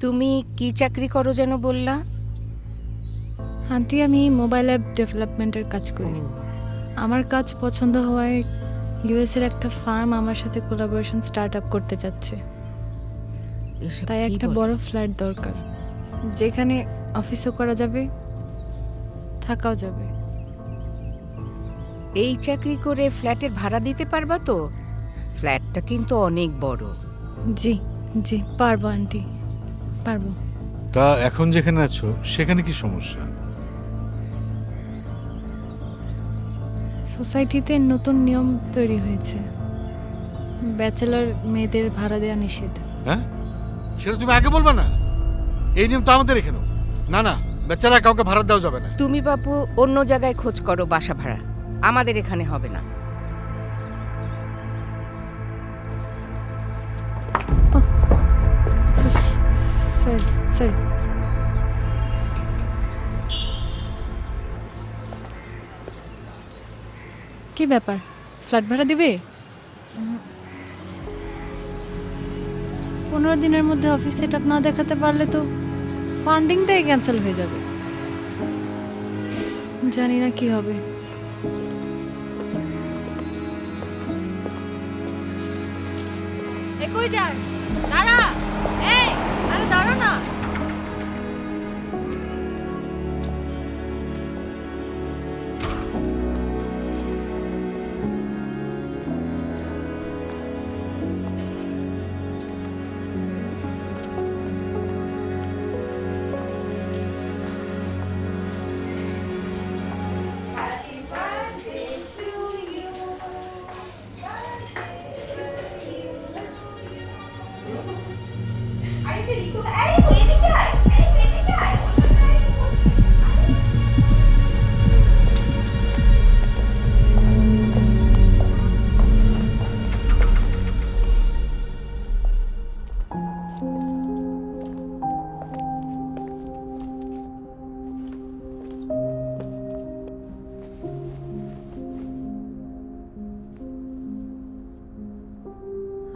তুমি কি চাকরি করো যেন বললা? আন্টি আমি মোবাইল অ্যাপ ডেভেলপমেন্টের কাজ করি। আমার কাজ পছন্দ হওয়ায় ইউএস এর একটা ফার্ম আমার সাথে কোলাবোরেশন স্টার্ট আপ করতে চাচ্ছে। তাই একটা বড় ফ্ল্যাট দরকার। যেখানে অফিসও করা যাবে থাকাও যাবে। এই চাকরি করে ফ্ল্যাটের ভাড়া দিতে পারবা তো? ফ্ল্যাটটা কিন্তু অনেক বড়। জি জি পারব আন্টি। পারব। তা এখন যেখানে আছো সেখানে কি সমস্যা? সোসাইটিতে নতুন নিয়ম তৈরি হয়েছে। ব্যাচেলর মেয়েদের ভাড়া দেওয়া নিষেধ। হ্যাঁ? সেটা তুমি আগে বলবা না? এই নিয়ম তো আমাদের এখানেও। না না বেচারা কাউকে ভাড়া দেওয়া যাবে না। তুমি বাপু অন্য জায়গায় খোঁজ করো বাসা ভাড়া। আমাদের এখানে হবে না। স্যার। কি ব্যাপার? ফ্ল্যাট ভাড়া দিবে? পনেরো দিনের মধ্যে অফিস সেট আপ না দেখাতে পারলে তো ফান্ডিংটাই ক্যান্সেল হয়ে যাবে। জানি না কি হবে। কই যায় দাঁড়া! এই, আরে দাঁড়া না।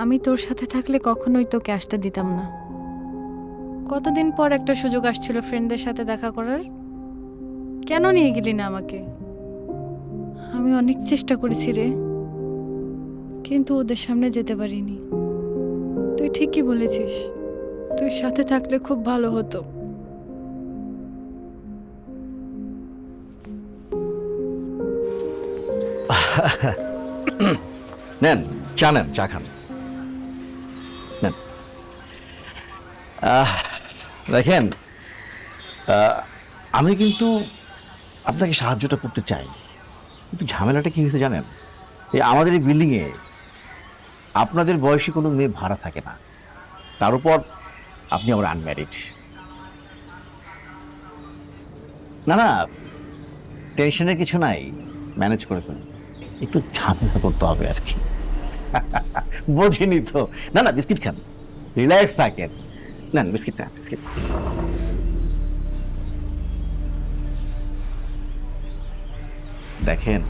আমি তোর সাথে থাকলে কখনোই তোকে আসতে দিতাম না। কতদিন পর একটা সুযোগ আসছিল ফ্রেন্ডদের সাথে দেখা করার? কেন নিয়ে গেলি না আমাকে? আমি অনেক চেষ্টা করেছি রে কিন্তু ওদের সামনে যেতে পারিনি। তুই ঠিকই বলেছিস তুই সাথে থাকলে খুব ভালো হতো। নেন চা নেন চা খান। নেন। আহ, দেখেন আমি কিন্তু আপনাকে সাহায্যটা করতে চাই। কিন্তু ঝামেলাটা কি হয়েছে জানেন? এই আমাদের এই বিল্ডিংয়ে আপনাদের বয়সী কোনো মেয়ে ভাড়া থাকে না। তার উপর আপনি আমার আনম্যারিড না না, টেনশনের কিছু নাই ম্যানেজ করে ফেলুন। একটু ঝামেলা করতে হবে আর কি। বোঝেনি তো। না না, বিস্কিট খান। রিল্যাক্স থাকেন। নেন, বিস্কিট না বিস্কিট। দেখেন,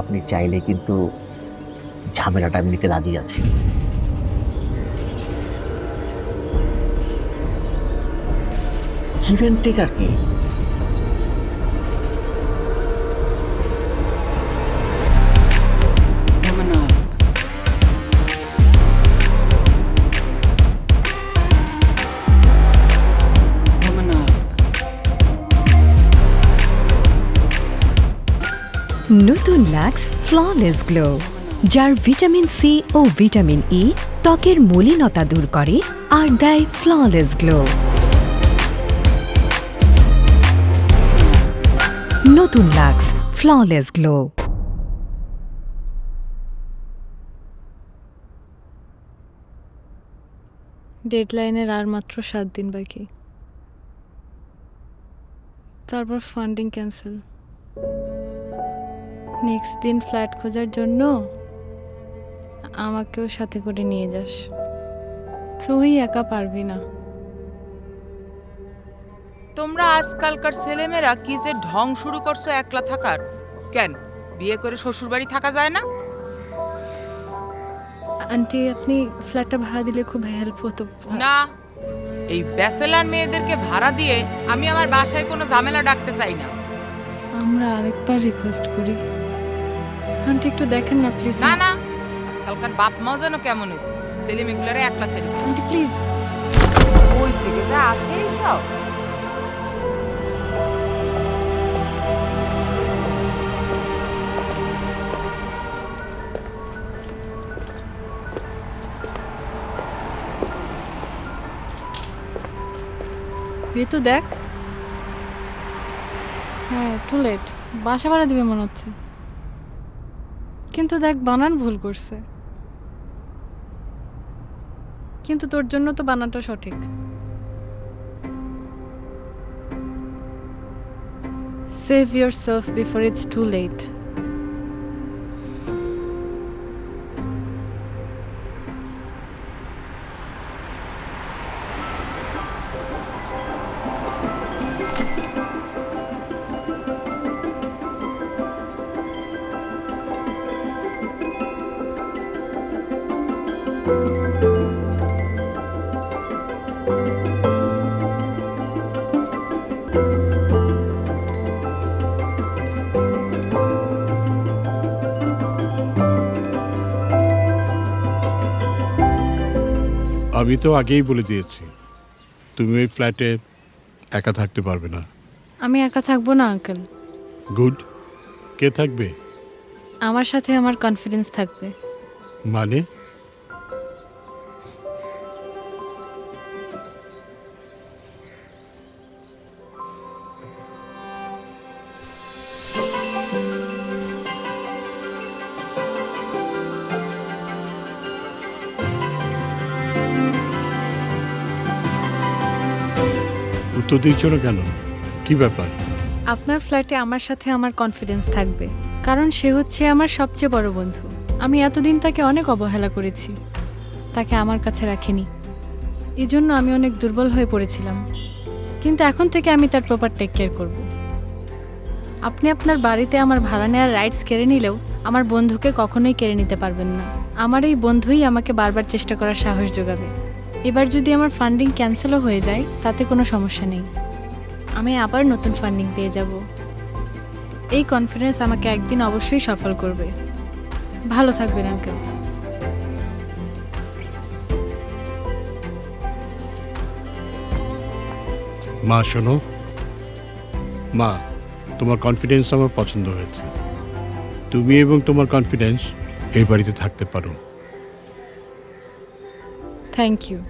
আপনি চাইলে কিন্তু ঝামেলাটা আমি নিতে রাজি আছি। গিভেন টেক আর কি? নতুন ল্যাক্স ফ্ললেস গ্লো যার ভিটামিন সি ও ভিটামিন ই ত্বকের মলিনতা দূর করে আর দেয় ফ্ললেস গ্লো নতুন লাক্স ফ্ললেস গ্লো ডেডলাইনের আর মাত্র সাত দিন বাকি। তারপর ফান্ডিং ক্যান্সেল নেক্সট দিন ফ্ল্যাট খোঁজার জন্য আমাকেও সাথে করে নিয়ে যাস। তুই একা পারবি না। তোমরা আজকালকার ছেলেমেয়েরা কি যে ঢং শুরু করছ একলা থাকার? কেন বিয়ে করে শ্বশুরবাড়ি থাকা যায় না? আন্টি আপনি ফ্ল্যাটটা ভাড়া দিলে খুব হেল্প হতো। না এই ব্যাচেলার মেয়েদেরকে ভাড়া দিয়ে আমি আমার বাসায় কোনো ঝামেলা ডাকতে চাই না। আমরা আরেকবার রিকোয়েস্ট করি। আন্টি একটু দেখেন না প্লিজ না না। আজকালকার বাপ মাও যেন কেমন হয়েছে। ছেলে মেয়েগুলোরে একলা ছেড়ে আন্টি প্লিজ ওই থেকে যা এইসব ঋতু দেখ। হ্যাঁ টু লেট বাসা ভাড়া দিবে মনে হচ্ছে। কিন্তু দেখ, বানান ভুল করছে। কিন্তু তোর জন্য তো বানানটা সঠিক। Save self before it's too late আমি তো আগেই বলে দিয়েছি তুমি ওই ফ্ল্যাটে একা থাকতে পারবে না। আমি একা থাকব না আঙ্কেল। গুড। কে থাকবে? আমার সাথে আমার কনফিডেন্স থাকবে। মানে? না কেন? কি ব্যাপার? আপনার ফ্ল্যাটে আমার সাথে আমার কনফিডেন্স থাকবে, কারণ সে হচ্ছে আমার সবচেয়ে বড় বন্ধু। আমি এতদিন তাকে অনেক অবহেলা করেছি, তাকে আমার কাছে রাখিনি। এজন্য আমি অনেক দুর্বল হয়ে পড়েছিলাম। কিন্তু এখন থেকে আমি তার প্রপার টেক কেয়ার করব। আপনি আপনার বাড়িতে আমার ভাড়া নেওয়ার রাইটস কেড়ে নিলেও আমার বন্ধুকে কখনোই কেড়ে নিতে পারবেন না। আমার এই বন্ধুই আমাকে বারবার চেষ্টা করার সাহস যোগাবে। এবার যদি আমার ফান্ডিং ক্যান্সেলও হয়ে যায়, তাতে কোনো সমস্যা নেই। আমি আবার নতুন ফান্ডিং পেয়ে যাব। এই কনফিডেন্স আমাকে একদিন অবশ্যই সফল করবে। ভালো থাকবেন আঙ্কেল মা, শোনো। মা, তোমার কনফিডেন্স আমার পছন্দ হয়েছে। তুমি এবং তোমার কনফিডেন্স এই বাড়িতে থাকতে পারো। Thank you.